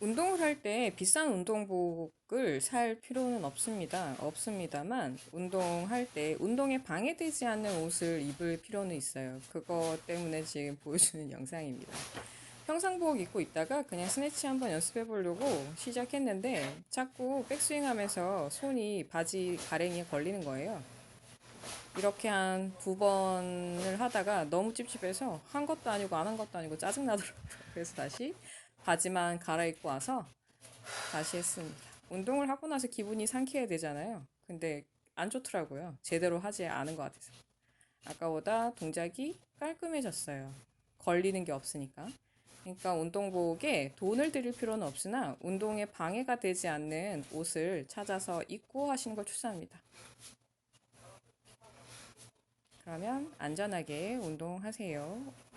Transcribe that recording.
운동을 할 때 비싼 운동복을 살 필요는 없습니다. 없습니다만, 운동할 때 운동에 방해되지 않는 옷을 입을 필요는 있어요. 그거 때문에 지금 보여주는 영상입니다. 평상복 입고 있다가 그냥 스네치 한번 연습해 보려고 시작했는데 자꾸 백스윙 하면서 손이 바지 가랭이에 걸리는 거예요. 이렇게 한 두 번을 하다가 너무 찝찝해서 한 것도 아니고 안 한 것도 아니고 짜증나더라고요. 그래서 다시 바지만 갈아입고 와서 다시 했습니다. 운동을 하고 나서 기분이 상쾌해야 되잖아요. 근데 안 좋더라고요. 제대로 하지 않은 것 같아서. 아까보다 동작이 깔끔해졌어요. 걸리는 게 없으니까. 그러니까 운동복에 돈을 들일 필요는 없으나 운동에 방해가 되지 않는 옷을 찾아서 입고 하시는 걸 추천합니다. 그러면 안전하게 운동하세요. 끝.